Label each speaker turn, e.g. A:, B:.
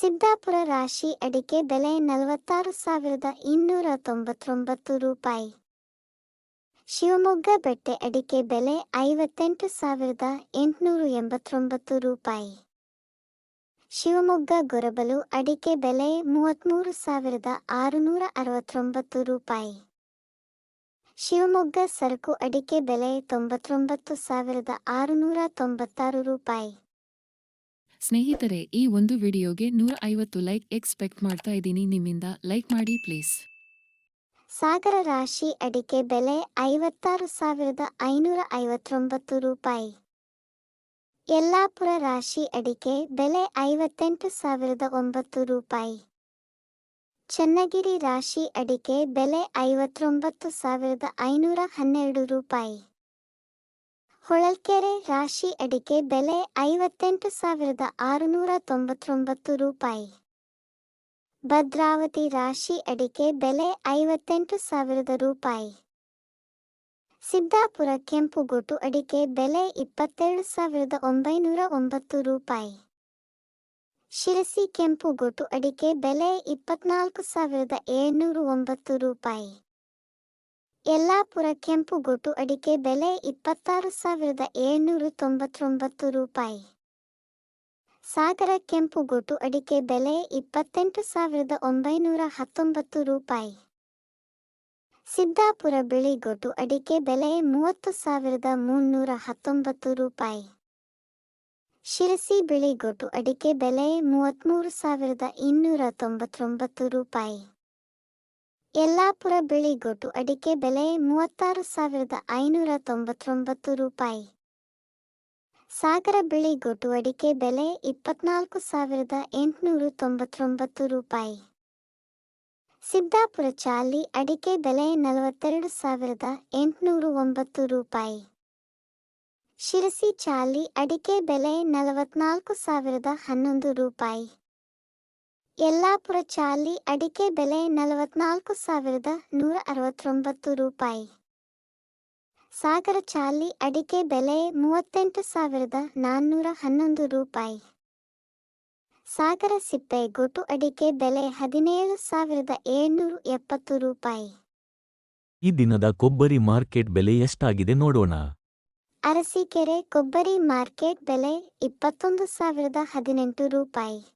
A: ಸಿದ್ದಾಪುರ ರಾಶಿ ಅಡಿಕೆ ಬೆಲೆ ನಲವತ್ತಾರು ಸಾವಿರದ ಇನ್ನೂರ ತೊಂಬತ್ತೊಂಬತ್ತು ರೂಪಾಯಿ. ಶಿವಮೊಗ್ಗ ಬೆಟ್ಟೆ ಅಡಿಕೆ ಬೆಲೆ ಐವತ್ತೆಂಟು ಸಾವಿರದ ಎಂಟುನೂರ ಎಂಬತ್ತೊಂಬತ್ತು ರೂಪಾಯಿ. ಶಿವಮೊಗ್ಗ ಗೊರಬಲು ಅಡಿಕೆ ಬೆಲೆ ಮೂವತ್ತ್ಮೂರು ಸಾವಿರದ ಆರುನೂರ ಅರವತ್ತೊಂಬತ್ತು ರೂಪಾಯಿ. ಶಿವಮೊಗ್ಗ ಸರಕು ಅಡಿಕೆ ಬೆಲೆ ತೊಂಬತ್ತೊಂಬತ್ತು ಸಾವಿರದ ಆರುನೂರ ತೊಂಬತ್ತಾರು ರೂಪಾಯಿ.
B: ಸ್ನೇಹಿತರೆ, ಈ ಒಂದು ವಿಡಿಯೋಗೆ ನೂರ ಐವತ್ತು ಲೈಕ್ ಎಕ್ಸ್ಪೆಕ್ಟ್ ಮಾಡ್ತಾ ಇದ್ದೀನಿ. ನಿಮ್ಮಿಂದ ಲೈಕ್ ಮಾಡಿ ಪ್ಲೀಸ್.
A: ಸಾಗರ ರಾಶಿ ಅಡಿಕೆ ಬೆಲೆ ಐವತ್ತಾರು ಸಾವಿರದ ಐನೂರ ಐವತ್ತೊಂಬತ್ತು ರೂಪಾಯಿ. ಯಲ್ಲಾಪುರ ರಾಶಿ ಅಡಿಕೆ ಬೆಲೆ ಐವತ್ತೆಂಟು ಸಾವಿರದ ಒಂಬತ್ತು ರೂಪಾಯಿ. ಚನ್ನಗಿರಿ ರಾಶಿ ಅಡಿಕೆ ಬೆಲೆ ಐವತ್ತೊಂಬತ್ತು ಸಾವಿರದ ಐನೂರ ಹನ್ನೆರಡು ರೂಪಾಯಿ. ಹೊಳಲ್ಕೆರೆ ರಾಶಿ ಅಡಿಕೆ ಬೆಲೆ ಐವತ್ತೆಂಟು ಸಾವಿರದ ಆರುನೂರ ತೊಂಬತ್ತೊಂಬತ್ತು ರೂಪಾಯಿ. ಭದ್ರಾವತಿ ರಾಶಿ ಅಡಿಕೆ ಬೆಲೆ ಐವತ್ತೆಂಟು ಸಾವಿರದ ರೂಪಾಯಿ. ಸಿದ್ದಾಪುರ ಕೆಂಪುಗೋಟು ಅಡಿಕೆ ಬೆಲೆ ಇಪ್ಪತ್ತೆರಡು ಸಾವಿರದ ಒಂಬೈನೂರ ಒಂಬತ್ತು ರೂಪಾಯಿ. ಶಿರಸಿ ಕೆಂಪುಗೋಟು ಅಡಿಕೆ ಬೆಲೆ ಇಪ್ಪತ್ನಾಲ್ಕು ಸಾವಿರದ ಏಳ್ನೂರ ಒಂಬತ್ತು ರೂಪಾಯಿ. ಯಲ್ಲಾಪುರ ಕೆಂಪುಗೊಟ್ಟು ಅಡಿಕೆ ಬೆಲೆ ಇಪ್ಪತ್ತಾರು ಸಾವಿರದ ಏಳ್ನೂರ ತೊಂಬತ್ತೊಂಬತ್ತು ರೂಪಾಯಿ. ಸಾಗರ ಕೆಂಪುಗೊಟ್ಟು ಅಡಿಕೆ ಬೆಲೆ ಇಪ್ಪತ್ತೆಂಟು ಸಾವಿರದ ಒಂಬೈನೂರ ಹತ್ತೊಂಬತ್ತು ರೂಪಾಯಿ. ಸಿದ್ದಾಪುರ ಬಿಳಿಗೊಟ್ಟು ಅಡಿಕೆ ಬೆಲೆ ಮೂವತ್ತು ಸಾವಿರದ ಮುನ್ನೂರ ಹತ್ತೊಂಬತ್ತು ರೂಪಾಯಿ. ಶಿರಸಿ ಬಿಳಿಗೊಟ್ಟು ಅಡಿಕೆ ಬೆಲೆ ಮೂವತ್ತ್ಮೂರು ಸಾವಿರದ ಇನ್ನೂರ ತೊಂಬತ್ತೊಂಬತ್ತು ರೂಪಾಯಿ. ಯಲ್ಲಾಪುರ ಬಿಳಿಗೋಟು ಅಡಿಕೆ ಬೆಲೆ ಮೂವತ್ತಾರು ಸಾವಿರದ ಐನೂರ ತೊಂಬತ್ತೊಂಬತ್ತು ರೂಪಾಯಿ. ಸಾಗರ ಬಿಳಿಗೋಟು ಅಡಿಕೆ ಬೆಲೆ ಇಪ್ಪತ್ನಾಲ್ಕು ಸಾವಿರದ ಎಂಟುನೂರ ತೊಂಬತ್ತೊಂಬತ್ತು ರೂಪಾಯಿ. ಸಿದ್ದಾಪುರ ಚಾಲಿ ಅಡಿಕೆ ಬೆಲೆ ನಲವತ್ತೆರಡು ಸಾವಿರದ ಎಂಟುನೂರ ಒಂಬತ್ತು ರೂಪಾಯಿ. ಶಿರಸಿ ಚಾಲಿ ಅಡಿಕೆ ಬೆಲೆ ನಲವತ್ನಾಲ್ಕು ಸಾವಿರದ ಹನ್ನೊಂದು ರೂಪಾಯಿ. ಯಲ್ಲಾಪುರ ಚಾಲಿ ಅಡಿಕೆ ಬೆಲೆ ನಲವತ್ನಾಲ್ಕು ಸಾವಿರದ ನೂರ ಅರವತ್ತೊಂಬತ್ತು ರೂಪಾಯಿ. ಸಾಗರ ಚಾಲಿ ಅಡಿಕೆ ಬೆಲೆ ಮೂವತ್ತೆಂಟು ಸಾವಿರದ ನಾನ್ನೂರ ಹನ್ನೊಂದು ರೂಪಾಯಿ. ಸಾಗರ ಸಿಪ್ಪೆ ಗೊಟ್ಟು ಅಡಿಕೆ ಬೆಲೆ ಹದಿನೇಳು ಸಾವಿರದ ಏಳ್ನೂರ ಎಪ್ಪತ್ತು ರೂಪಾಯಿ.
C: ಈ ದಿನದ ಕೊಬ್ಬರಿ ಮಾರ್ಕೆಟ್ ಬೆಲೆ ಎಷ್ಟಾಗಿದೆ ನೋಡೋಣ.
A: ಅರಸೀಕೆರೆ ಕೊಬ್ಬರಿ ಮಾರ್ಕೆಟ್ ಬೆಲೆ ಇಪ್ಪತ್ತೊಂದು ಸಾವಿರದ ಹದಿನೆಂಟು ರೂಪಾಯಿ.